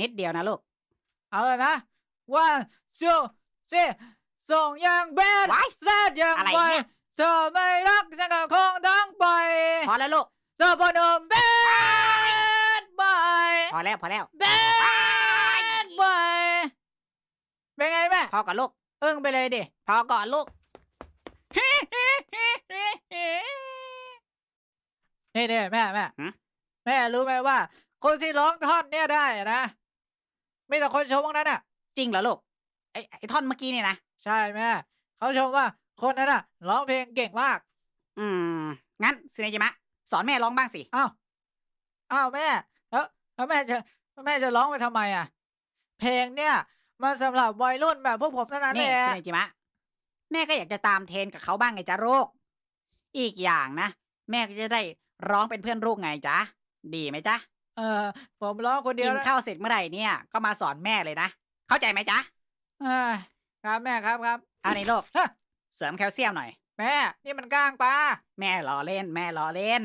นิดเดียวนะลูก เอาเลยนะว่าชูซีส่งอย่างแบดว้ายแซดอย่างอะไรไปเนี่ย เธอไม่รักฉันก็คงต้องไปพอแล้วลูก เธอพนมแบดบายพอแล้วพอแล้วแบดบายเป็นไงแม่ พอก่อนลูก อึ้งไปเลยดิ พอก่อนลูก นี่นี่แม่แม่หืม แม่รู้ไหมว่า คนที่ร้องท่อนเนี่ยได้อะนะ มีแต่คนชมพวกนั้นอะ จริงเหรอลูกไอ้ไอ้ท่อนเมื่อกี้เนี่ยนะ ใช่แม่เขาชมว่าคนนั้นอะร้องเพลงเก่งมาก อืม งั้นสิเนจิมะ สอนแม่ร้องบ้างสิอ้าวอ้าวแม่ แล้วแล้วแม่จะแล้วแม่จะร้องไปทำไมอะ เพลงเนี่ย มันสำหรับวัยรุ่นแบบพวกผมเท่านั้นนี่แหละสิเนจิมะ แม่ก็อยากจะตามเทรนกับเขาบ้างไงจ๊ะลูกอีกอย่างนะ แม่ก็จะได้ร้องเป็นเพื่อนลูกไงจ๊ะ ดีไหมจ๊ะ เออผมร้องคนเดีกิยวนนะข้าวเสร็จเมื่อไหร่เนี่ยก็มาสอนแม่เลยนะ เข้าใจไหมจ๊ะ เอ้ยครับแม่ครับครับ เอาในลูกฮะเสริมแคลเซียมหน่อย แม่ นี่มันก้างปลาแม่ล้อเล่น แม่ล้อเล่น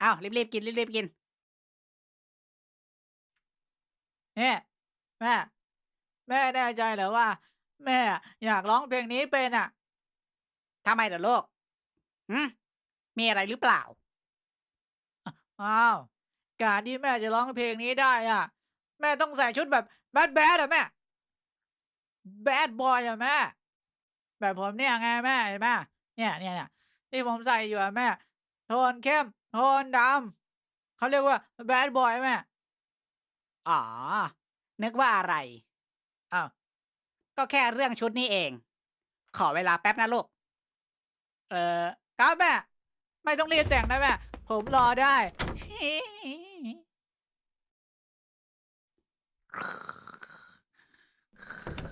เอารีบๆกินรีบๆกิน เนี่ยแม่ แม่แน่ใจเหรอว่า แม่อยากร้องเพลงนี้เป็นอะ ทำไมเดี๋ยวลูกหืมมีอะไรหรือเปล่า อ้าว การที่แม่จะร้องเพลงนี้ได้อะ แม่ต้องใส่ชุดแบบแบดแบดอะแม่แบดบอยอะแม่ แบบผมเนี่ยไงแม่เห็นไหมเนี่ยเนี่ยเนี่ยที่ผมใส่อยู่อะแม่ โทนเข้ม โทนดำเขาเรียกว่าแบดบอยแม่อ๋อ นึกว่าอะไรอ้าวก็แค่เรื่องชุดนี้เอง ขอเวลาแป๊บนะลูก เออครับแม่ ไม่ต้องรีบแต่งนะแม่ ผมรอได้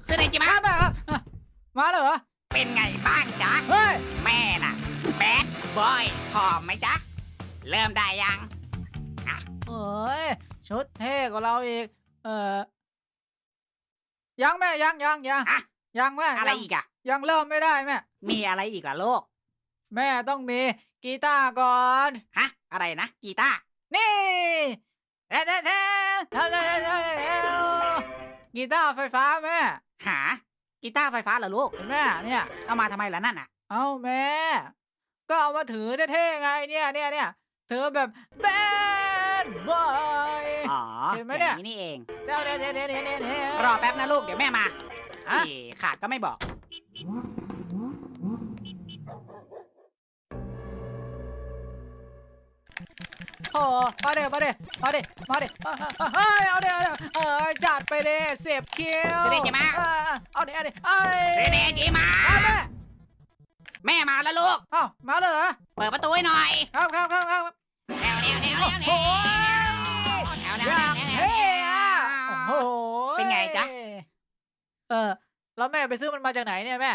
ซึ่งในจิมามาแม่ครับอะมาเลยเหรอ เป็นไงบ้างจ๊ะ เฮ้ย แม่น่ะแบดบอยพร้อมไหมจ๊ะ เริ่มได้ยังเอ้ยชุดเท่กว่าเราอีก เออยังแม่ยังยังยังอะยังแม่อะไรยังอีกอะยังเริ่มไม่ได้แม่ มีอะไรอีกล่ะลูก แม่ต้องมีกีตาร์ก่อน ฮะ อะไรนะ กีตาร์นี่ เอ๊ะเอ๊ะเอ๊ะเร็วเร็วเร็วเร็วกีตาร์ไฟฟ้าแม่ หา กีตาร์ไฟฟ้าเหรอลูกเห็นไหมเนี่ยเอามาทำไมล่ะนั่นอะ เอาแม่ ก็เอามาถือเท่ๆไงเนี่ยเนี่ยเนี่ยถือแบบแบดบอยอ๋อเห็นไหมเนี่ยนี่เองเดี๋ยวเดี๋ยวเดี๋ยวเดี๋ยวเดี๋รอแป๊บนะลูกเดี๋ยวแม่มาขาดก็ไม่บอก โอ้มาเดี๋ยวมาเดี๋ยวมาเดี๋ยวมาเดี๋ยวเฮ้ยเอาเดี๋ยวเอาเดี๋ยวเออจัดไปเลยเสียบคิ้วเสด็จจะมา เออเอาเดี๋ยวเอาเดี๋ยวเอ้ยเสเนจิมา เอาแม่แม่มาแล้วลูก เอ้ามาเลยเหรอเปิดประตูให้หน่อยครับครับครับครับแนวแนวแนวแนวแนโอ้วโหแนวแนอวย่างแนวเท่อะโอ้โหเป็นไงจ๊ะเออแล้วแม่ไปซื้อมันมาจากไหนเนี่ยแม่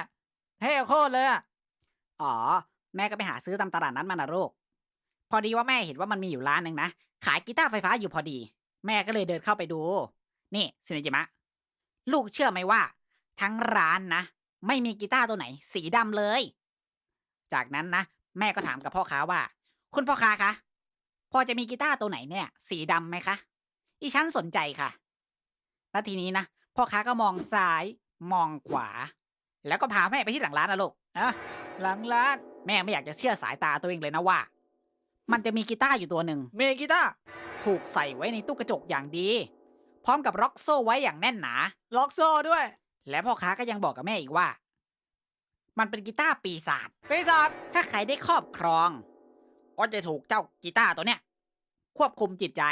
เท่โคตรเลยอะอ๋อแม่ก็ไปหาซื้อตามตลาดนั้นมานะลูก พอดีว่าแม่เห็นว่ามันมีอยู่ร้านหนึ่งนะ ขายกีตาร์ไฟฟ้าอยู่พอดี แม่ก็เลยเดินเข้าไปดู นี่สินจิมะ ลูกเชื่อไหมว่า ทั้งร้านนะ ไม่มีกีตาร์ตัวไหน สีดำเลย จากนั้นนะ แม่ก็ถามกับพ่อค้าว่า คุณพ่อค้าคะพอจะมีกีตาร์ตัวไหนเนี่ย สีดำไหมคะ อีฉันสนใจค่ะ แล้วทีนี้นะพ่อค้าก็มองซ้าย มองขวา แล้วก็พาแม่ไปที่หลังร้านนะลูกอะหลังร้าน แม่ไม่อยากจะเชื่อสายตาตัวเองเลยนะว่า มันจะมีกีตาร์อยู่ตัวหนึ่งมีกีตาร์ถูกใส่ไว้ในตู้กระจกอย่างดี พร้อมกับล็อกโซ่ไว้อย่างแน่นหนา ล็อกโซ่ด้วย และพ่อค้าก็ยังบอกกับแม่อีกว่า มันเป็นกีตาร์ปีศาจปีศาจถ้าใครได้ครอบครอง ก็จะถูกเจ้ากีตาร์ตัวเนี้ยควบคุมจิตใจ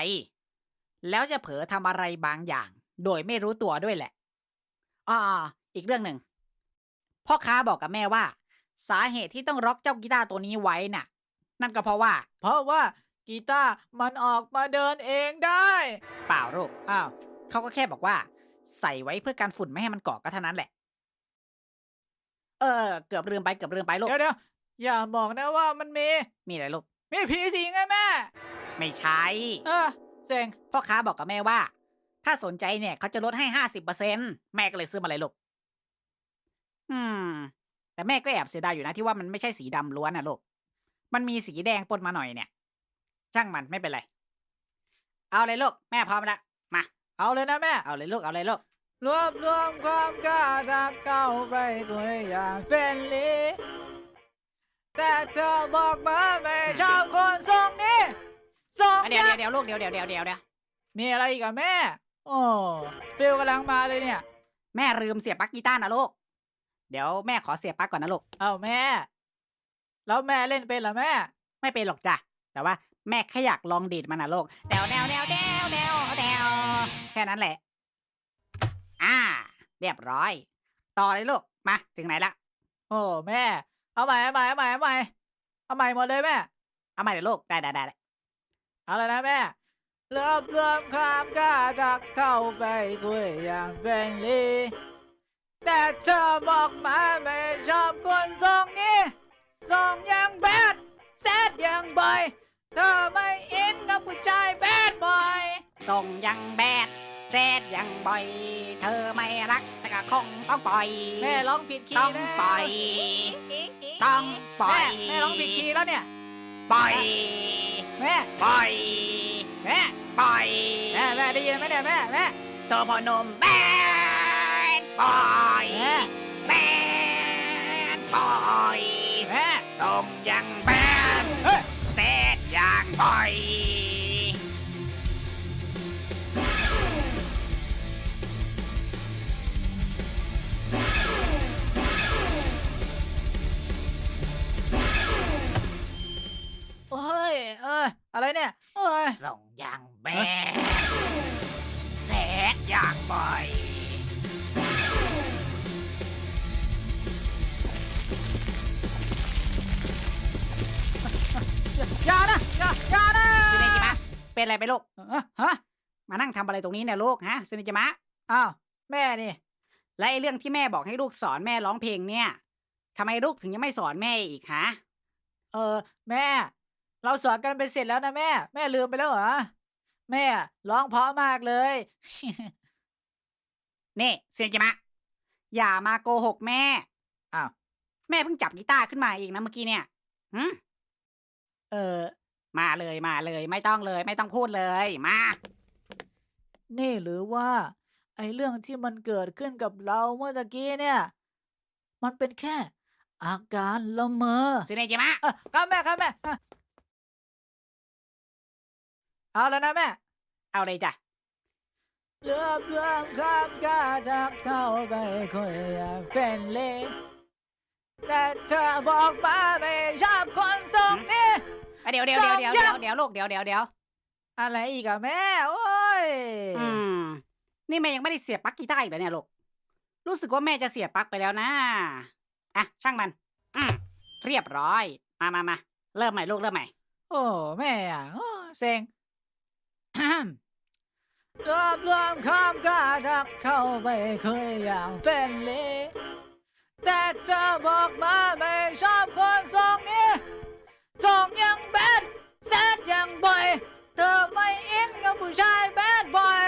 แล้วจะเผลอทำอะไรบางอย่าง โดยไม่รู้ตัวด้วยแหละอ่าอีกเรื่องหนึ่งพ่อค้าบอกกับแม่ว่า สาเหตุที่ต้องล็อกเจ้ากีตาร์ตัวนี้ไว้น่ะ นั่นก็เพราะว่า เพราะว่ากีตาร์มันออกมาเดินเองได้ เปล่าลูกอ้าวเขาก็แค่บอกว่า ใส่ไว้เพื่อการฝุ่นไม่ให้มันเกาะก็เท่านั้นแหละ เออ เกือบลืมไปเกือบลืมไปลูกเดี๋ยวเดี๋ยวอย่าบอกนะว่ามันมี มีอะไรลูก มีผีสิงไงแม่ ไม่ใช่ เออเซ็งพ่อค้าบอกกับแม่ว่า ถ้าสนใจเนี่ยเขาจะลดให้ห้าสิบเปอร์เซ็นแม่ก็เลยซื้อมาเลยลูก อืม แต่แม่ก็แอบเสียดายอยู่นะที่ว่ามันไม่ใช่สีดำล้วนนะลูก มันมีสีแดงปนมาหน่อยเนี่ย ช่างมันไม่เป็นไร เอาเลยลูกแม่พร้อมแล้วมา เอาเลยนะแม่ เอาเลยลูก เอาเลยลูก รวบรวมความกล้าทักเข้าไปคุยอย่างเฟรนลี่แต่เธอบอกมาไม่ชอบคนทรงนี้ทรงเดี๋ยวยัเดี๋ยวเดี๋ยวลูกเดี๋ยวเดี๋ยวเดี๋ยวเดี๋ยวเดี๋ยวมีอะไรอีกอะแม่ โอ้ฟิลกำลังมาเลยเนี่ย แม่ลืมเสียบปลั๊กกีตาร์นะลูก เดี๋ยวแม่ขอเสียบปลั๊กก่อนนะลูก เอ้าแม่ แล้วแม่เล่นเป็นเหรอแม่ ไม่เป็นหรอกจ้ะ แต่ว่าแม่แค่อยากลองดีดมันนะลูกแดวแดวแดวแดวแดวแดวแค่นั้นแหละ อ่า เรียบร้อย ต่อเลยลูก มา ถึงไหนละ โอ้แม่ เอาใหม่เอาใหม่เอาใหม่เอาใหม่เอาใหม่หมดเลยแม่ เอาใหม่เดี๋ยวลูกได้ได้ได้ได้เอาเลยนะแม่รวบรวมความกล้าทักเข้าไปคุยอย่างเฟรนลี่แต่เธอบอกมาไม่ชอบคนทรงนี้ ทรงอย่างแบดแซดอย่างบอย เธอไม่อินกับผู้ชายแบดบอย ส่งยังแบดแซดยังบ่อย เธอไม่รักจะก็คงต้องปล่อยแม่ร้องผิดคีต้องย์แล้วปล่อย ต้องปล่อแม่ยแม่ร้องผิดคีย์แล้วเนี่ย ปล่อย แม่ ปล่อย แม่ ปล่อย แม่แม่ได้ยินไหมเนี่ยแม่แม่ตัวพอนมแบดปล่อย แม่ แบดปล่อย แม่ส่งยังแบดเฮ้ยแซดยังบ่อย โอ้ยเอออะไรเนี่ยโอ้ยส่งยังแบดแซดยังบ่อย เป็นอะไรไปลูกเอ้อฮะมานั่งทำอะไรตรงนี้เนี่ยลูกฮะซินิจมะอ้าวแม่นี่และไอ้เรื่องที่แม่บอกให้ลูกสอนแม่ร้องเพลงเนี่ยทำไมลูกถึงยังไม่สอนแม่อีกฮะเออ แม่ เราสอนกันไปเสร็จแล้วนะแม่ แม่ลืมไปแล้วเหรอแม่ร้องเพราะมากเลยนี่เซียนจิมะ อย่ามาโกหกแม่อ้าวแม่เพิ่งจับกีตาร์ขึ้นมาเองนะเมื่อกี้เนี่ยหืมเออ มาเลยมาเลย ไม่ต้องเลย ไม่ต้องพูดเลยมา นี่หรือว่า ไอ้เรื่องที่มันเกิดขึ้นกับเราเมื่อตะกี้เนี่ย มันเป็นแค่ อาการละเมอเซียนจิมะอะครับแม่ครับแม่อะเอาแล้วนะแม่ เอาเลยจ้ะเลือบเลือมความกล้าทักเข้าไปคุยอย่างเฟรนลี่แต่เธอบอกมาไม่ชอบคนทรงนี้ เดี๋ยวเดี๋ยวเดี๋ยวเดี๋ยวสองเดี๋ยัยวงเดี๋ยวลูกเดี๋ยวเดี๋ยวเดี๋ยวอะไรอีกอะแม่ โอ้ยอืมนี่แม่ยังไม่ได้เสียบปลั๊กกีตาร์อีกเหรอเนี่ยลูกรู้สึกว่าแม่จะเสียบปลั๊กไปแล้วนะอะช่างมัน อืมเรียบร้อย มามามาเริ่มใหม่ลูกเริ่มใหม่ โอ้แม่อะโอ้เซ็งรวบรวมความกล้าทักเข้าไปคุยอย่างเฟรนลี่แต่เธอบอกมาไม่ชอบคนทรงนี้ ทรงยังแบดแซดยังบอย เธอไม่อินกับผู้ชายแบดบอย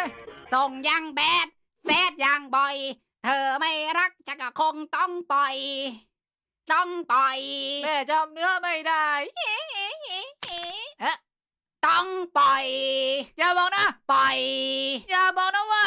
ส่งยังแบดแซดยังบ่อย เธอไม่รักจะก็คงต้องปล่อย ต้องปล่อย แม่จำเนื้อไม่ได้ต้องปล่อย อย่าบอกนะ ปล่อย อย่าบอกนะว่า